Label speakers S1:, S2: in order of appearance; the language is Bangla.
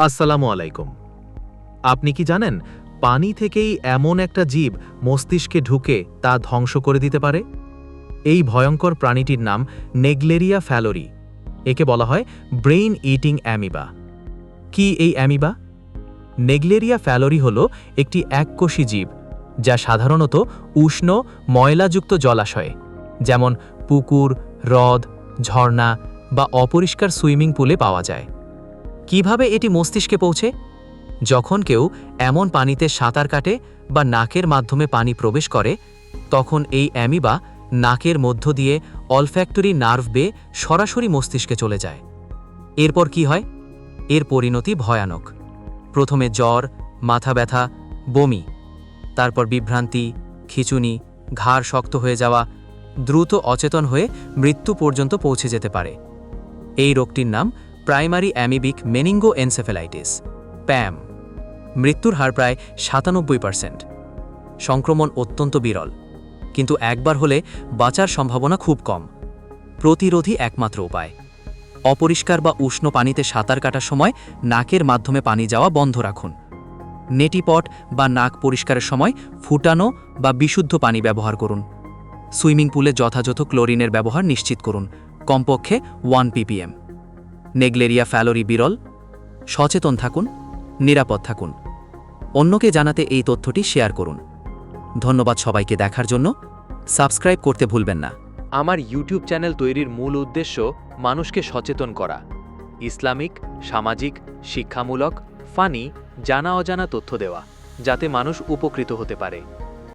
S1: আসসালামু আলাইকুম। আপনি কি জানেন, পানি থেকেই এমন একটা জীব মস্তিষ্কে ঢুকে তা ধ্বংস করে দিতে পারে? এই ভয়ঙ্কর প্রাণীটির নাম নেগলেরিয়া ফ্যালোরি। একে বলা হয় ব্রেইন ইটিং অ্যামিবা। কি এই অ্যামিবা? নেগলেরিয়া ফ্যালোরি হল একটি এককোষী জীব, যা সাধারণত উষ্ণ, ময়লাযুক্ত জলাশয়ে, যেমন পুকুর, হ্রদ, ঝর্ণা বা অপরিষ্কার সুইমিং পুলে পাওয়া যায়। কীভাবে এটি মস্তিষ্কে পৌঁছে? যখন কেউ এমন পানিতে সাঁতার কাটে বা নাকের মাধ্যমে পানি প্রবেশ করে, তখন এই অ্যামিবা নাকের মধ্য দিয়ে অলফ্যাক্টরি নার্ভ বেয়ে সরাসরি মস্তিষ্কে চলে যায়। এরপর কি হয়? এর পরিণতি ভয়ানক। প্রথমে জ্বর, মাথা ব্যথা, বমি, তারপর বিভ্রান্তি, খিচুনি, ঘাড় শক্ত হয়ে যাওয়া, দ্রুত অচেতন হয়ে মৃত্যু পর্যন্ত পৌঁছে যেতে পারে। এই রোগটির নাম primary amoebic meningoencephalitis PAM. মৃত্যুর হার প্রায় সাতানব্বই পার্সেন্ট। সংক্রমণ অত্যন্ত বিরল। কিন্তু একবার হলে বাঁচার সম্ভাবনা খুব কম। প্রতিরোধী একমাত্র উপায়। অপরিষ্কার বা উষ্ণ পানিতে সাঁতার কাটার সময় নাকের মাধ্যমে পানি যাওয়া বন্ধ রাখুন। নেটিপট বা নাক পরিষ্কারের সময় ফুটানো বা বিশুদ্ধ পানি ব্যবহার করুন। সুইমিং পুলে যথাযথ ক্লোরিনের ব্যবহার নিশ্চিত করুন। কমপক্ষে ওয়ান পিপিএম। নেগলেরিয়া ফ্যালোরি বিরল, সচেতন থাকুন, নিরাপদ থাকুন। অন্যকে জানাতে এই তথ্যটি শেয়ার করুন। ধন্যবাদ সবাইকে দেখার জন্য। সাবস্ক্রাইব করতে ভুলবেন না।
S2: আমার ইউটিউব চ্যানেল তৈরির মূল উদ্দেশ্য মানুষকে সচেতন করা। ইসলামিক, সামাজিক, শিক্ষামূলক, ফানি জানা অজানা তথ্য দেওয়া, যাতে মানুষ উপকৃত হতে পারে।